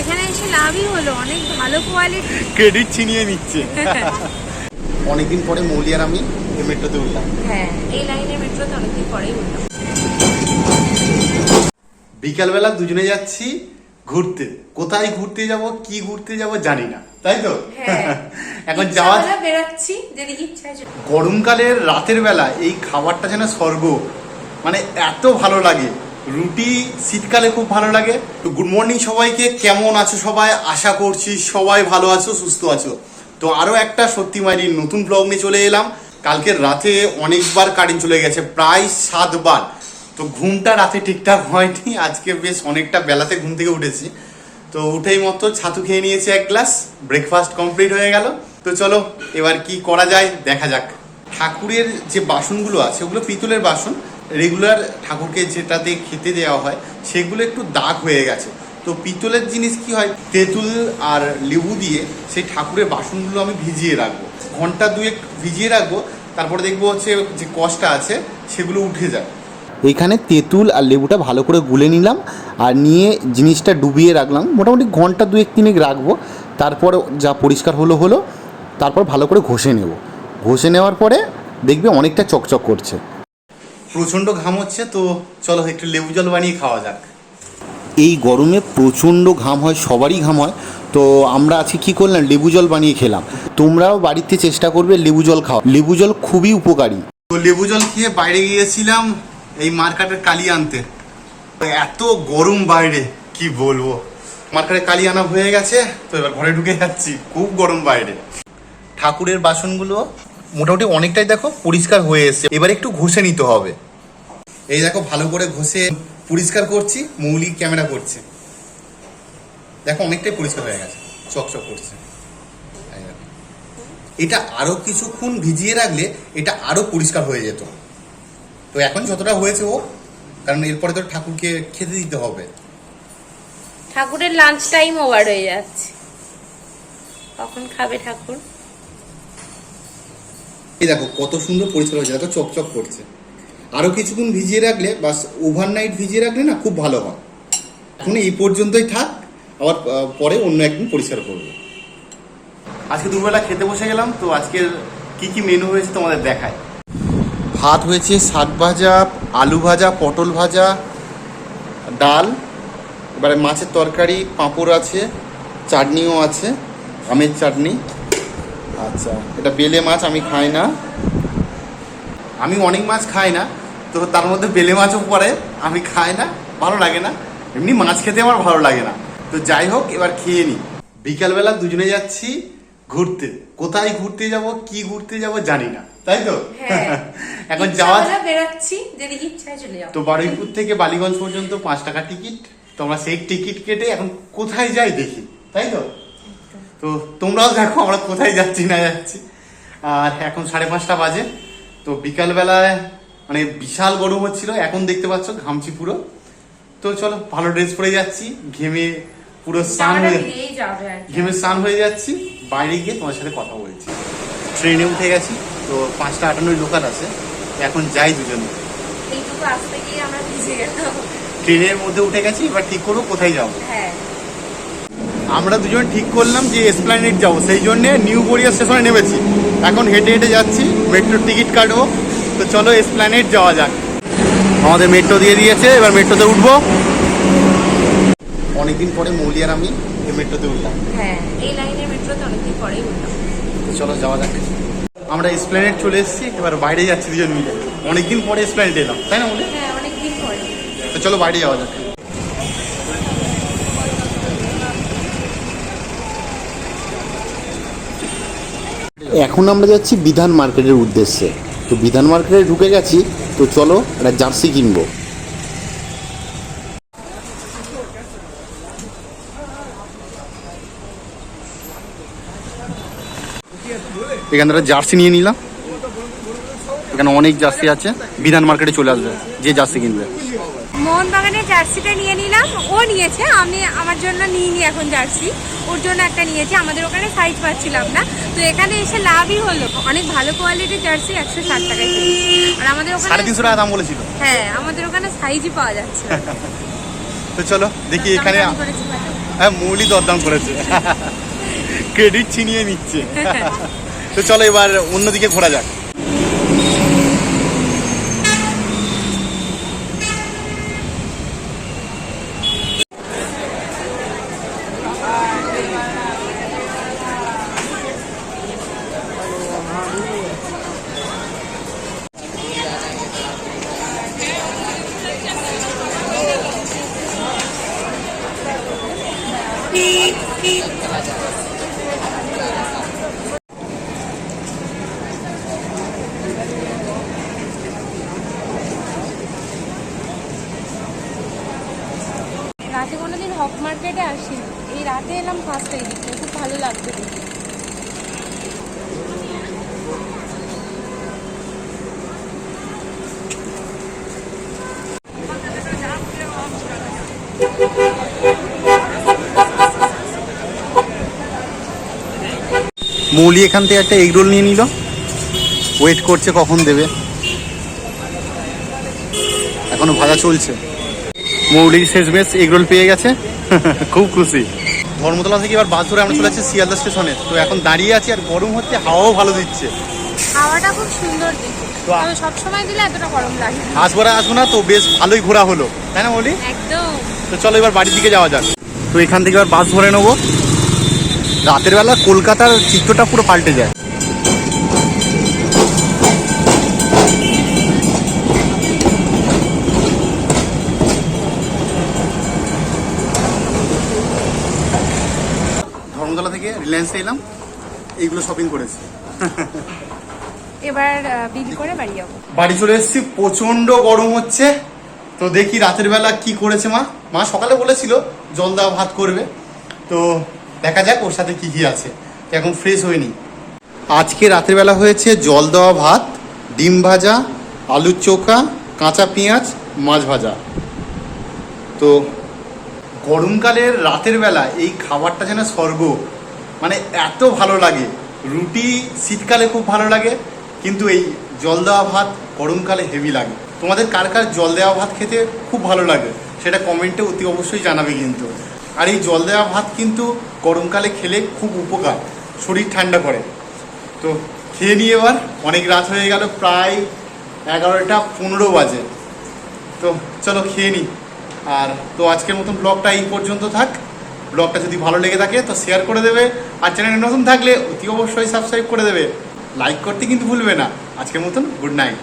এখানে এসে লাভই হলো অনেক ভালো কোয়ালিটি ক্রেডিট ছিনিয়ে নিচ্ছে। অনেকদিন পরে মৌলি আর আমি এই মেট্রোতে উঠলাম। হ্যাঁ এই লাইনে মেট্রোতে অনেকদিন পরেই উঠলাম। বিকালবেলা দুজনে যাচ্ছি ঘুরতে। কোথায় ঘুরতে যাব কি ঘুরতে যাব জানি না তাই তো? হ্যাঁ এখন যাওয়া বেরোচ্ছি আছে গরমকালের রাতের বেলা এই খাবারটা যেন স্বর্গ। মানে এত ভালো লাগে। রুটি শীতকালে খুব ভালো লাগে। তো গুড মর্নিং সবাইকে। কেমন আছো সবাই? আশা করছি সবাই ভালো আছো, সুস্থ আছো। তো আরও একটা সত্যি মারি নতুন ব্লগ নিয়ে চলে এলাম। কালকের রাতে অনেকবার কারেন্ট চলে গেছে, প্রায় সাতবার। তো ঘুমটা রাতে ঠিকঠাক হয়নি, আজকে বেশ অনেকটা বেলাতে ঘুম থেকে উঠেছি। তো উঠেই মতো ছাতু খেয়ে নিয়েছি এক গ্লাস ব্রেকফাস্ট কমপ্লিট হয়ে গেল। তো চলো, এবার কি করা যায়, দেখা যাক। ঠাকুরের যে বাসনগুলো আছে, ওগুলো পিতলের বাসন। রেগুলার ঠাকুরকে যেটাতে খেতে দেওয়া হয়, সেগুলো একটু দাগ হয়ে গেছে। তো পিতলের জিনিস কি হয়, তেঁতুল আর লেবু দিয়ে সেই ঠাকুরের বাসনগুলো আমি ভিজিয়ে রাখব। ঘণ্টা দুয়েক ভিজিয়ে রাখব, তারপরে দেখব হচ্ছে যে কষটা আছে, সেগুলো উঠে যায়। এখানে তেঁতুল আর লেবুটা ভালো করে গুলে নিলাম আর নিয়ে জিনিসটা ডুবিয়ে রাখলাম। মোটামুটি ঘণ্টা দুয়েক তিনেক রাখব, তারপর যা পরিষ্কার হলো হলো, তারপর ভালো করে ঘষে নেব। ঘষে নেওয়ার পরে দেখবে অনেকটা চকচক করছে। প্রচণ্ড ঘাম হচ্ছে তো চলো একটু লেবু জল বানিয়ে খাওয়া যাক। এই গরমে প্রচণ্ড ঘাম হয় সবারই ঘাম হয়। তো আমরা আজকে কি করলাম? লেবু জল বানিয়ে খেলাম। তোমরাও বাড়িতে চেষ্টা করবে লেবু জল খাও লেবু জল খুবই উপকারী। তো লেবু জল খেয়ে বাইরে গিয়েছিলাম এই মার্কেটের কালি আনতে। এত গরম বাইরে কি বলব? মার্কেটে কালি আনা হয়ে গেছে তো এবার ঘরে ঢুকে যাচ্ছি খুব গরম বাইরে। ঠাকুরের বাসনগুলো মোটামুটি অনেকটাই দেখো পরিষ্কার হয়ে এসছে। এবার একটু ঘষে নিতে হবে। এই দেখো ভালো করে ঘষে পরিষ্কার করছি, মৌলি ক্যামেরা করছে। দেখো অনেকটাই পরিষ্কার হয়ে গেছে, চকচক করছে। এটা আরও কিছুক্ষণ ভিজিয়ে রাখলে এটা আরও পরিষ্কার হয়ে যেত। তো এখন যতটা হয়েছে ও, কারণ এরপরে তো ঠাকুরকে খেতে দিতে হবে। ঠাকুরের লাঞ্চ টাইম ওভার হয়ে যাচ্ছে। কখন খাবে ঠাকুর? এই দেখো কত সুন্দর পরিষ্কার হয়েছে দেখো চকচক করছে। আরও কিছুক্ষণ ভিজিয়ে রাখলে বাস ওভারনাইট ভিজিয়ে রাখলে না খুব ভালো হয়। এখন এই পর্যন্তই থাক আবার পরে অন্য একদিন পরিষ্কার করব। আজকে দুবেলা খেতে বসে গেলাম তো আজকের কি কি মেনু হয়েছে তোমাদের দেখায় ভাত হয়েছে শাক ভাজা আলু ভাজা পটল ভাজা ডাল এবারে মাছের তরকারি পাঁপড় আছে চাটনিও আছে আমের চাটনি। আচ্ছা এটা বেলে মাছ আমি খাই না। আমি অনেক মাছ খাই না তো তার মধ্যে বেলে মাছও পড়ে আমি খাই না ভালো লাগে না। এমনি মাছ খেতে আমার ভালো লাগে না। তো যাই হোক এবার খেয়ে নিই বিকালবেলা দুজনে যাচ্ছি ঘুরতে। কোথায় ঘুরতে যাব কি ঘুরতে যাব জানি না তাই তো? হ্যাঁ। এখন যাওয়া বেরোচ্ছি যেদিকে ইচ্ছা চলে যাব। তো বারুইপুর থেকে বালিগঞ্জ পর্যন্ত পাঁচ টাকা টিকিট। তো আমরা সেই টিকিট কেটে এখন কোথায় যাই দেখি তাই তো? তো তোমরাও দেখো আমরা কোথায় যাচ্ছি না যাচ্ছি। আর এখন সাড়ে পাঁচটা বাজে তো বিকালবেলায় মানে বিশাল গরম হচ্ছিল এখন দেখতে পাচ্ছ ঘামছি পুরো তো চলো ভালো ড্রেস পরে যাচ্ছি ঘেমে পুরো স্নান হয়ে। ঘেমে স্নান হয়ে যাচ্ছি বাইরে গিয়ে তোমার সাথে কথা বলছি। ট্রেনে উঠে গেছি তো পাঁচটা আটান্নই লোকাল আছে এখন যাই দুজন। ট্রেনের মধ্যে উঠে গেছি এবার ঠিক করব কোথায় যাব। হ্যাঁ আমরা দুজন ঠিক করলাম যে এসপ্ল্যানেড যাব। সেই জন্য নিউ গড়িয়া স্টেশনে নেমেছি। এখন হেঁটে হেঁটে যাচ্ছি মেট্রোর টিকিট কাটবো। তো চলো এসপ্ল্যানেড যাওয়া যাক। আমাদের মেট্রো দিয়ে দিয়েছে এবার মেট্রোতে উঠবো। অনেকদিন পরে মৌলিয়ার আমি এই মেট্রোতে উঠলাম। হ্যাঁ এই লাইনে মেট্রোতে অনেকদিন পরেই উঠলাম। তো চলো যাওয়া যাক। আমরা এসপ্ল্যানেড চলে এসেছি এবার বাইরে যাচ্ছি দুজন মিলে। অনেকদিন পরে এসপ্ল্যানেড এলাম তাই না হ্যাঁ অনেকদিন পরে। তো চলো বাইরে যাওয়া যাক। এখন আমরা যাচ্ছি বিধান মার্কেটের উদ্দেশ্যে। তো বিধান মার্কেটে ঢুকে গেছি, তো চলো একটা জার্সি কিনবো। এখান থেকে জার্সি নিয়ে নিলাম। এখানে অনেক জার্সি আছে। বিধান মার্কেটে চলে আসবে, যে জার্সি কিনবে। মোহনবাগানের জার্সিটা নিয়ে নিলাম। ও নিয়েছে আমি আমার জন্য নিইনি এখন জার্সি। ওর জন্য একটা নিয়েছি আমাদের ওখানে সাইজ পাচ্ছিলাম না। তো এখানে এসে লাভই হলো। অনেক ভালো কোয়ালিটির জার্সি একশো ষাট টাকায় আর আমাদের সাড়ে ওখানে তিনশো টাকা দাম বলেছিল। হ্যাঁ আমাদের ওখানে সাইজই পাওয়া যাচ্ছে তো চলো দেখি এখানে? হ্যাঁ মৌলি দরদাম করেছে। ক্রেডিট ছিনিয়ে নিচ্ছে। তো চলো এবার অন্যদিকে ঘোরা যাক। রাতে কোনোদিন হক মার্কেটে আসিনি। এই রাতে এলাম ফার্স্ট এই দিকে খুব ভালো লাগছে দেখে মৌলি এখান থেকে একটা এগরোল নিয়ে নিল। ওয়েট করছে কখন দেবে। এখনও ভাজা চলছে। মৌলির শেষমেশ এগ রোল পেয়ে গেছে। খুব খুশি। ধর্মতলা থেকে এবার বাস ধরে আমরা চলে যাচ্ছি শিয়ালদা স্টেশনে। তো এখন দাঁড়িয়ে আছি আর গরম হচ্ছে হাওয়াও ভালো দিচ্ছে। হাওয়াটা খুব সুন্দর দিলে এতটা গরম লাগে আসব না আসব না তো বেশ ভালোই ঘোরা হলো। তাই না মৌলি? একদম। তো চলো এবার বাড়ির দিকে যাওয়া যাক। তো এখান থেকে এবার বাস ধরে নেব। রাতের বেলা কলকাতার চিত্রটা পুরো পাল্টে যায়। ধর্মতলা থেকে রিলায়েন্সে এলাম এইগুলো শপিং করেছি। এবার বিল করে বাড়ি যাব। বাড়ি চলে এসেছি প্রচণ্ড গরম হচ্ছে। তো দেখি রাতের বেলা কি করেছে মা। মা সকালে বলেছিল জল দেওয়া ভাত করবে। তো দেখা যাক ওর সাথে কি কি আছে। এখন ফ্রেশ হয়নি। আজকে রাতের বেলা হয়েছে জল দেওয়া ভাত, ডিম ভাজা, আলুর চোখা, কাঁচা পেঁয়াজ, মাছ ভাজা। তো গরমকালের রাতের বেলা এই খাবারটা যেন স্বর্গ। মানে এত ভালো লাগে। রুটি শীতকালে খুব ভালো লাগে, কিন্তু এই জল দেওয়া ভাত গরমকালে হেভি লাগে। তোমাদের কার কার জল দেওয়া ভাত খেতে খুব ভালো লাগে, সেটা কমেন্টে অতি অবশ্যই জানাবে কিন্তু। আর এই জল দেওয়া ভাত কিন্তু গরমকালে খেলে খুব উপকার, শরীর ঠান্ডা করে। তো খেয়ে নিয়ে এবার অনেক রাত হয়ে গেল, প্রায় এগারোটা পনেরো বাজে। তো চলো খেয়ে নিই আর তো আজকের মতন ব্লগটা এই পর্যন্ত থাক। ব্লগটা যদি ভালো লেগে থাকে তো শেয়ার করে দেবে। আর চ্যানেলে নতুন থাকলে অতি অবশ্যই সাবস্ক্রাইব করে দেবে। লাইক করতে কিন্তু ভুলবে না। আজকের মতন গুড নাইট